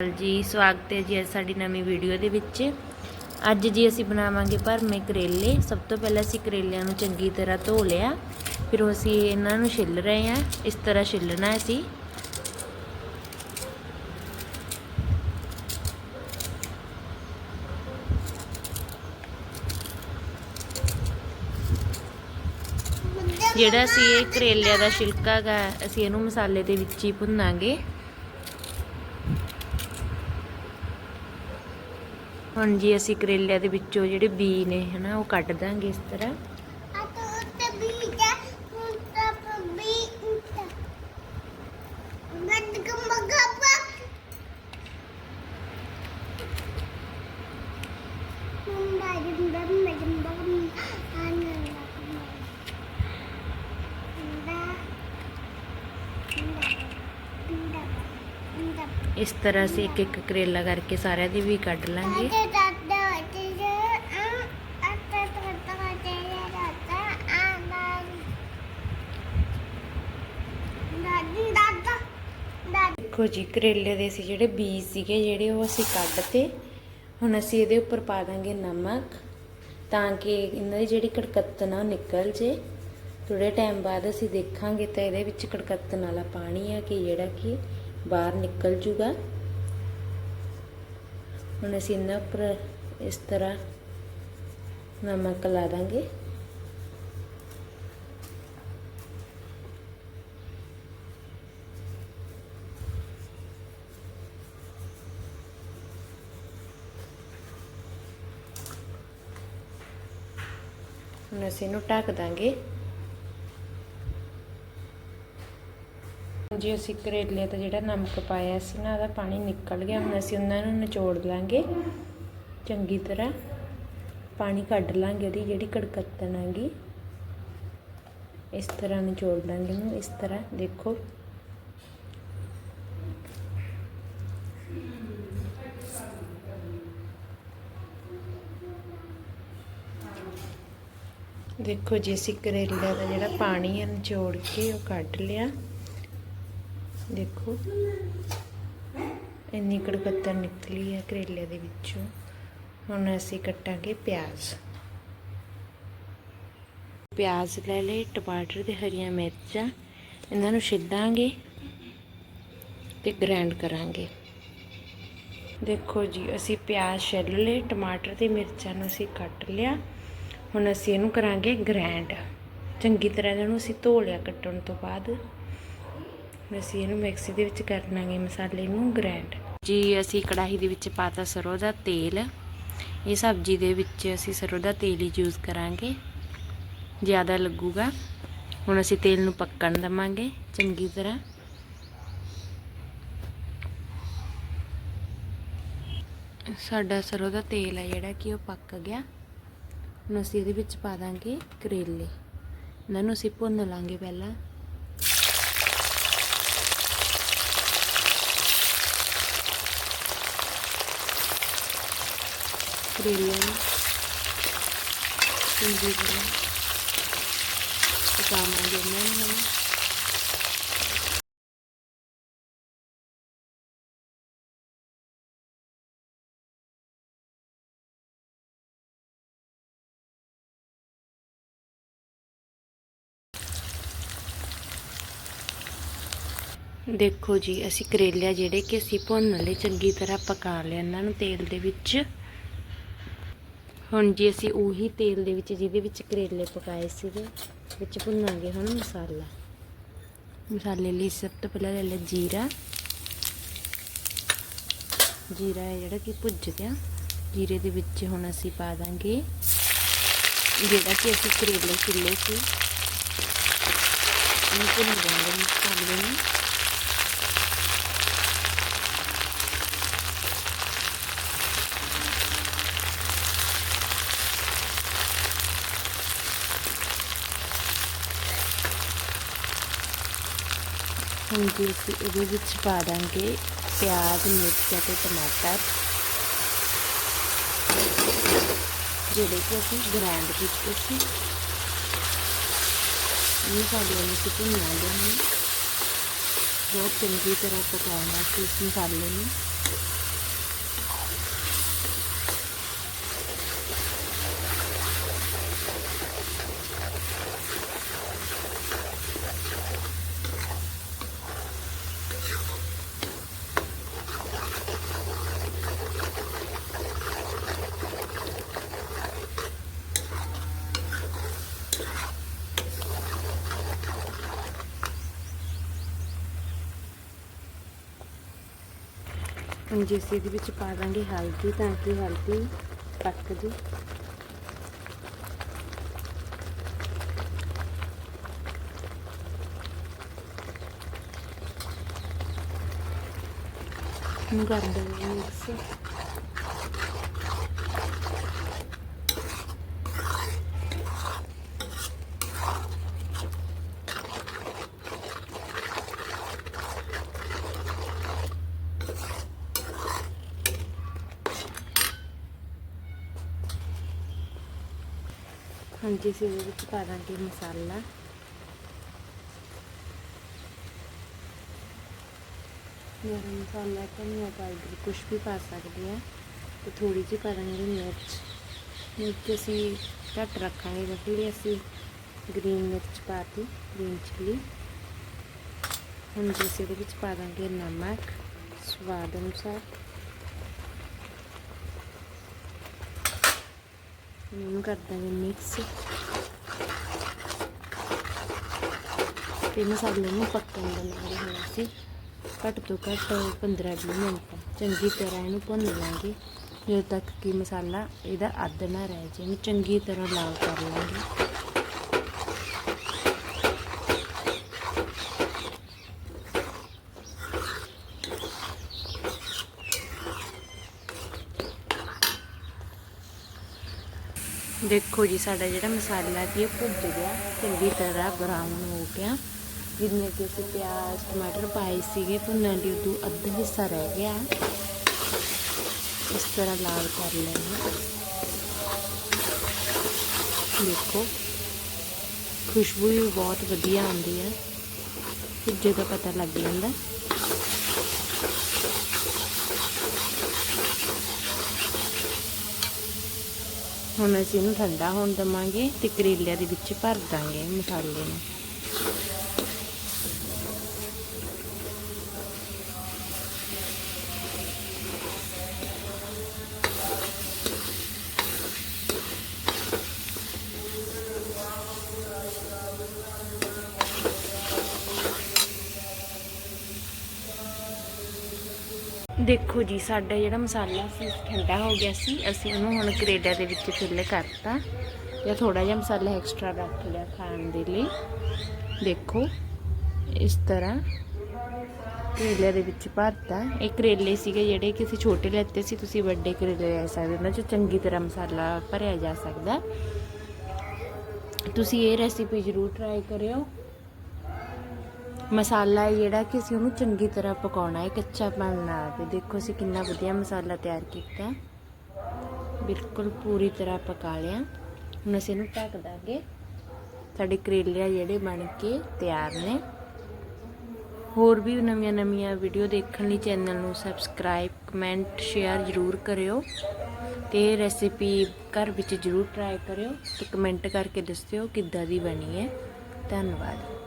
ਜੀ, ਸਵਾਗਤ ਹੈ ਜੀ ਅੱਜ ਸਾਡੀ ਨਵੀਂ ਵੀਡੀਓ ਦੇ ਵਿੱਚ। ਅੱਜ ਜੀ ਅਸੀਂ ਬਣਾਵਾਂਗੇ ਭਰਮੇ ਕਰੇਲੇ। ਸਭ ਤੋਂ ਪਹਿਲਾਂ ਅਸੀਂ ਕਰੇਲਿਆਂ ਨੂੰ ਚੰਗੀ ਤਰ੍ਹਾਂ ਧੋ ਲਿਆ। ਫਿਰ ਅਸੀਂ ਇਹਨਾਂ ਨੂੰ ਛਿੱਲ ਰਹੇ ਹਾਂ। ਇਸ ਤਰ੍ਹਾਂ ਛਿੱਲਣਾ ਅਸੀਂ। ਜਿਹੜਾ ਅਸੀਂ ਇਹ ਕਰੇਲਿਆਂ ਦਾ ਛਿਲਕਾ ਹੈਗਾ ਅਸੀਂ ਇਹਨੂੰ ਮਸਾਲੇ ਦੇ ਵਿੱਚ ਹੀ ਭੁੰਨਾਂਗੇ। ਹੁਣ ਜੀ ਅਸੀਂ ਕਰੇਲਿਆਂ ਦੇ ਵਿੱਚੋਂ ਜਿਹੜੇ ਬੀ ਨੇ, ਹਨਾ, ਉਹ ਕੱਢ ਦਾਂਗੇ ਇਸ ਤਰ੍ਹਾਂ। ਇਸ ਤਰ੍ਹਾਂ ਅਸੀਂ ਇੱਕ ਇੱਕ ਕਰੇਲਾ ਕਰਕੇ ਸਾਰਿਆਂ ਦੀ ਵੀ ਕੱਢ ਲਾਂਗੇ। ਦੇਖੋ ਜੀ ਕਰੇਲੇ ਦੇ ਅਸੀਂ ਜਿਹੜੇ ਬੀਜ ਸੀਗੇ ਜਿਹੜੇ ਉਹ ਅਸੀਂ ਕੱਢਤੇ ਹੁਣ ਅਸੀਂ ਇਹਦੇ ਉੱਪਰ ਪਾ ਦਾਂਗੇ ਨਮਕ ਤਾਂ ਕਿ ਇਹਨਾਂ ਦੀ ਜਿਹੜੀ ਕੜਕੱਤਨ ਆ ਨਿਕਲ ਜੇ। ਥੋੜੇ ਟਾਈਮ ਬਾਅਦ ਅਸੀਂ ਦੇਖਾਂਗੇ ਤਾਂ ਇਹਦੇ ਵਿੱਚ ਕੜਕੱਤਨ ਵਾਲਾ ਪਾਣੀ ਆ ਕਿ ਜਿਹੜਾ ਕਿ ਬਾਹਰ ਨਿਕਲ ਜੂਗਾ। ਹੁਣ ਅਸੀਂ ਇਹਨਾਂ ਉੱਪਰ ਇਸ ਤਰ੍ਹਾਂ ਨਮਕ ਲਾ ਦਾਂਗੇ। ਹੁਣ ਅਸੀਂ ਇਹਨੂੰ ਢੱਕ ਦਾਂਗੇ। ਜੇ ਅਸੀਂ ਕਰੇਲੇ ਤੇ ਜਿਹੜਾ ਨਮਕ ਪਾਇਆ ਸੀ ਨਾ, ਉਹਦਾ ਪਾਣੀ ਨਿਕਲ ਗਿਆ, ਹੁਣ ਅਸੀਂ ਉਹਨਾਂ ਨੂੰ ਨਿਚੋੜ ਲਾਂਗੇ। ਚੰਗੀ ਤਰ੍ਹਾਂ ਪਾਣੀ ਕੱਢ ਲਾਂਗੇ ਉਹਦੀ ਜਿਹੜੀ ਕੜਕੱਤਣ ਹੈਗੀ। ਇਸ ਤਰ੍ਹਾਂ ਨਿਚੋੜ ਲਾਂਗੇ ਇਹਨੂੰ ਇਸ ਤਰ੍ਹਾਂ ਦੇਖੋ। ਦੇਖੋ ਜੀ, ਅਸੀਂ ਕਰੇਲੇ ਦਾ ਜਿਹੜਾ ਪਾਣੀ ਹੈ ਨਿਚੋੜ ਕੇ ਉਹ ਕੱਢ ਲਿਆ। ਦੇਖੋ। ਇੰਨੀ ਕੜਕੱਤਰ ਨਿਕਲੀ ਹੈ ਕਰੇਲੇ ਦੇ ਵਿੱਚੋਂ। ਹੁਣ ਅਸੀਂ ਕੱਟਾਂਗੇ ਪਿਆਜ਼। ਪਿਆਜ਼ ਲੈ ਲਏ, ਟਮਾਟਰ ਤੇ ਹਰੀਆਂ ਮਿਰਚਾਂ। ਇਹਨਾਂ ਨੂੰ ਛਿੱਲਾਂਗੇ ਤੇ ਗ੍ਰਾਈਂਡ ਕਰਾਂਗੇ। ਦੇਖੋ ਜੀ, ਅਸੀਂ ਪਿਆਜ਼ ਛਿੱਲ ਲਏ, ਟਮਾਟਰ ਤੇ ਮਿਰਚਾਂ ਨੂੰ ਅਸੀਂ ਕੱਟ ਲਿਆ। ਹੁਣ ਅਸੀਂ ਇਹਨੂੰ ਕਰਾਂਗੇ ਗ੍ਰਾਈਂਡ ਚੰਗੀ ਤਰ੍ਹਾਂ ਇਹਨੂੰ ਅਸੀਂ ਧੋ ਲਿਆ ਕੱਟਣ ਤੋਂ ਬਾਅਦ। ਅਸੀਂ ਇਹਨੂੰ ਮਿਕਸੀ ਦੇ ਵਿੱਚ ਕਰ ਲਾਂਗੇ ਮਸਾਲੇ ਨੂੰ ਗ੍ਰੈਂਡ ਜੀ, ਅਸੀਂ ਕੜਾਹੀ ਦੇ ਵਿੱਚ ਪਾਤਾ ਸਰੋਂ ਦਾ ਤੇਲ। ਇਹ ਸਬਜ਼ੀ ਦੇ ਵਿੱਚ ਅਸੀਂ ਸਰੋਂ ਦਾ ਤੇਲ ਹੀ ਯੂਜ਼ ਕਰਾਂਗੇ। ਜ਼ਿਆਦਾ ਲੱਗੂਗਾ। ਹੁਣ ਅਸੀਂ ਤੇਲ ਨੂੰ ਪੱਕਣ ਦਵਾਂਗੇ, ਚੰਗੀ ਤਰ੍ਹਾਂ। ਸਾਡਾ ਸਰੋਂ ਦਾ ਤੇਲ ਹੈ ਜਿਹੜਾ ਕਿ ਉਹ ਪੱਕ ਗਿਆ। ਹੁਣ ਅਸੀਂ ਇਹਦੇ ਵਿੱਚ ਪਾ ਦਾਂਗੇ ਕਰੇਲੇ। ਇਹਨਾਂ ਨੂੰ ਅਸੀਂ ਭੁੰਨ ਲਾਂਗੇ ਪਹਿਲਾਂ। ਕਰੇਲਿਆਂ ਨੂੰ ਚੰਗੀ ਤਰ੍ਹਾਂ ਪਕਾਵਾਂਗੇ ਇਹਨਾਂ ਨੂੰ ਹੁਣ ਦੇਖੋ ਜੀ ਅਸੀਂ ਕਰੇਲਿਆ ਜਿਹੜੇ ਕਿ ਅਸੀਂ ਭੁੰਨ ਲਏ ਚੰਗੀ ਤਰ੍ਹਾਂ ਪਕਾ ਲਿਆ ਇਹਨਾਂ ਨੂੰ ਤੇਲ ਦੇ ਵਿੱਚ ਹੁਣ ਜੀ ਅਸੀਂ ਉਹੀ ਤੇਲ ਦੇ ਵਿੱਚ ਜਿਹਦੇ ਵਿੱਚ ਕਰੇਲੇ ਪਕਾਏ ਸੀਗੇ, ਵਿੱਚ ਭੁੰਨਾਂਗੇ ਹੁਣ ਮਸਾਲਾ। ਮਸਾਲੇ ਲਈ ਸਭ ਤੋਂ ਪਹਿਲਾਂ ਲੈ ਲਿਆ ਜੀਰਾ। ਜੀਰਾ ਹੈ ਜਿਹੜਾ ਕਿ ਭੁੱਜ ਗਿਆ। ਜੀਰੇ ਦੇ ਵਿੱਚ ਹੁਣ ਅਸੀਂ ਪਾ ਦਾਂਗੇ ਜਿਹੜਾ ਕਿ ਅਸੀਂ ਕਰੇਲੇ ਕਿੱਲੇ ਸੀ। ਇਹਨੂੰ ਭੁੰਨ ਦਾਂਗੇ ਮਸਾਲੇ ਨੂੰ। ਹੁਣ ਜੀ ਅਸੀਂ ਇਹਦੇ ਵਿੱਚ ਪਾ ਦਾਂਗੇ ਪਿਆਜ਼, ਮਿਰਚ ਅਤੇ ਟਮਾਟਰ। ਜਿਹੜੇ ਕਿ ਅਸੀਂ ਗ੍ਰਾਈਂਡ ਕੀਤੇ ਸੀ। ਇਹ ਸਾਡੇ ਨੂੰ ਅਸੀਂ ਭੁੰਨਾਂਗੇ ਹੁਣ ਬਹੁਤ ਚੰਗੀ ਤਰ੍ਹਾਂ ਪਕਾਉਣਾ ਸੀ ਇਸ ਮਸਾਲੇ ਨੂੰ। ਹੁਣ ਅਸੀਂ ਇਹਦੇ ਵਿੱਚ ਪਾ ਦਾਂਗੇ ਹਲਦੀ ਤਾਂ ਕਿ ਹਲਦੀ ਪੱਕ ਜੀ ਨੂੰ ਕਰ ਦਾਂਗੇ ਮਿਕਸ ਹਾਂਜੀ, ਅਸੀਂ ਇਹਦੇ ਵਿੱਚ ਪਾ ਦਾਂਗੇ ਮਸਾਲਾ। ਗਰਮ ਮਸਾਲਾ ਧਨੀਆ ਪਾਊਡਰ ਕੁਛ ਵੀ ਪਾ ਸਕਦੇ ਆ ਤੇ ਥੋੜੀ ਜਿਹੀ ਪਾ ਦਾਂਗੇ ਮਿਰਚ। ਮਿਰਚ ਅਸੀਂ ਘੱਟ ਰੱਖਾਂਗੇ, ਕਿਉਂਕਿ ਅਸੀਂ ਗ੍ਰੀਨ ਮਿਰਚ ਪਾਤੀ, ਗ੍ਰੀਨ ਚਿੱਲੀ। ਹੁਣ ਜੀ ਅਸੀਂ ਇਹਦੇ ਵਿੱਚ ਪਾ ਦਾਂਗੇ ਨਮਕ, ਸਵਾਦ ਅਨੁਸਾਰ। ਇਹਨੂੰ ਕਰ ਦਾਂਗੇ ਮਿਕਸ ਤੇ ਮਸਾਲੇ ਨੂੰ ਪੱਕਣ ਦੇਵਾਂਗੇ ਹੁਣ ਅਸੀਂ ਘੱਟ ਤੋਂ ਘੱਟ 15-20 ਮਿੰਟ। ਚੰਗੀ ਤਰ੍ਹਾਂ ਇਹਨੂੰ ਭੁੰਨ ਲਾਂਗੇ। ਜਦੋਂ ਤੱਕ ਕਿ ਮਸਾਲਾ ਇਹਦਾ ਅੱਧ ਨਾ ਰਹਿ ਜਾਏ, ਇਹਨੂੰ ਚੰਗੀ ਤਰ੍ਹਾਂ ਲਾਲ ਕਰ ਲਾਂਗੇ। ਦੇਖੋ ਜੀ, ਸਾਡਾ ਜਿਹੜਾ ਮਸਾਲਾ ਸੀ ਇਹ ਭੁੱਜ ਗਿਆ। ਚੰਗੀ ਤਰ੍ਹਾਂ ਬਰਾਊਨ ਹੋ ਗਿਆ। ਜਿੰਨੇ ਕਿ ਅਸੀਂ ਪਿਆਜ਼, ਟਮਾਟਰ ਪਾਏ ਸੀਗੇ, ਭੁੰਨਣ ਦੀ ਉਦੋਂ ਅੱਧਾ ਹਿੱਸਾ ਰਹਿ ਗਿਆ। ਇਸ ਤਰ੍ਹਾਂ ਲਾਲ ਕਰ ਲੈਣਾ ਦੇਖੋ, ਖੁਸ਼ਬੂ ਵੀ ਬਹੁਤ ਵਧੀਆ ਆਉਂਦੀ ਹੈ। ਭੁੱਜੇ ਦਾ ਪਤਾ ਲੱਗ ਜਾਂਦਾ। ਹੁਣ ਅਸੀਂ ਇਹਨੂੰ ਠੰਡਾ ਹੋਣ ਦਵਾਂਗੇ ਤੇ ਕਰੇਲਿਆਂ ਦੇ ਵਿੱਚ ਭਰ ਦਾਂਗੇ ਮਸਾਲੇ ਨੂੰ। ਦੇਖੋ ਜੀ, ਸਾਡਾ ਜਿਹੜਾ ਮਸਾਲਾ ਸੀ ਠੰਡਾ ਹੋ ਗਿਆ ਸੀ, ਅਸੀਂ ਉਹਨੂੰ ਹੁਣ ਕਰੇਡਿਆਂ ਦੇ ਵਿੱਚ ਫਿੱਲ ਕਰਤਾ। ਜਾਂ ਥੋੜਾ ਜਿਹਾ ਮਸਾਲਾ ਐਕਸਟਰਾ ਰੱਖ ਲਿਆ ਖਾਣ ਦੇ ਲਈ। ਦੇਖੋ, ਇਸ ਤਰ੍ਹਾਂ ਕਰੇਲੇ ਦੇ ਵਿੱਚ ਭਰਤਾ। ਇਹ ਕਰੇਲੇ ਸੀਗੇ ਜਿਹੜੇ ਕਿ ਅਸੀਂ ਛੋਟੇ ਲੈਤੇ ਸੀ, ਤੁਸੀਂ ਵੱਡੇ ਕਰੇਲੇ ਲੈ ਸਕਦੇ ਹੋ। ਉਹਨਾਂ 'ਚ ਚੰਗੀ ਤਰ੍ਹਾਂ ਮਸਾਲਾ ਭਰਿਆ ਜਾ ਸਕਦਾ। ਤੁਸੀਂ ਇਹ ਰੈਸਿਪੀ ਜ਼ਰੂਰ ਟਰਾਈ ਕਰਿਓ। ਮਸਾਲਾ ਹੈ ਜਿਹੜਾ ਕਿ ਅਸੀਂ ਉਹਨੂੰ ਚੰਗੀ ਤਰ੍ਹਾਂ ਪਕਾਉਣਾ ਹੈ, ਕੱਚਾ ਪਣ ਨਾ ਆਵੇ ਦੇਖੋ ਅਸੀਂ ਕਿੰਨਾ ਵਧੀਆ ਮਸਾਲਾ ਤਿਆਰ ਕੀਤਾ ਬਿਲਕੁਲ ਪੂਰੀ ਤਰ੍ਹਾਂ ਪਕਾ ਲਿਆ। ਹੁਣ ਅਸੀਂ ਇਹਨੂੰ ਢੱਕ ਦਾਂਗੇ। ਸਾਡੇ ਕਰੇਲੇ ਜਿਹੜੇ ਬਣ ਕੇ ਤਿਆਰ ਨੇ। ਹੋਰ ਵੀ ਨਵੀਆਂ ਨਵੀਆਂ ਵੀਡੀਓ ਦੇਖਣ ਲਈ ਚੈਨਲ ਨੂੰ ਸਬਸਕ੍ਰਾਈਬ, ਕਮੈਂਟ, ਸ਼ੇਅਰ ਜ਼ਰੂਰ ਕਰਿਓ। ਤੇ ਇਹ ਰੈਸਿਪੀ ਘਰ ਵਿੱਚ ਜ਼ਰੂਰ ਟਰਾਈ ਕਰਿਓ ਤੇ ਕਮੈਂਟ ਕਰਕੇ ਦੱਸਿਓ ਕਿੱਦਾਂ ਦੀ ਬਣੀ ਹੈ। ਧੰਨਵਾਦ।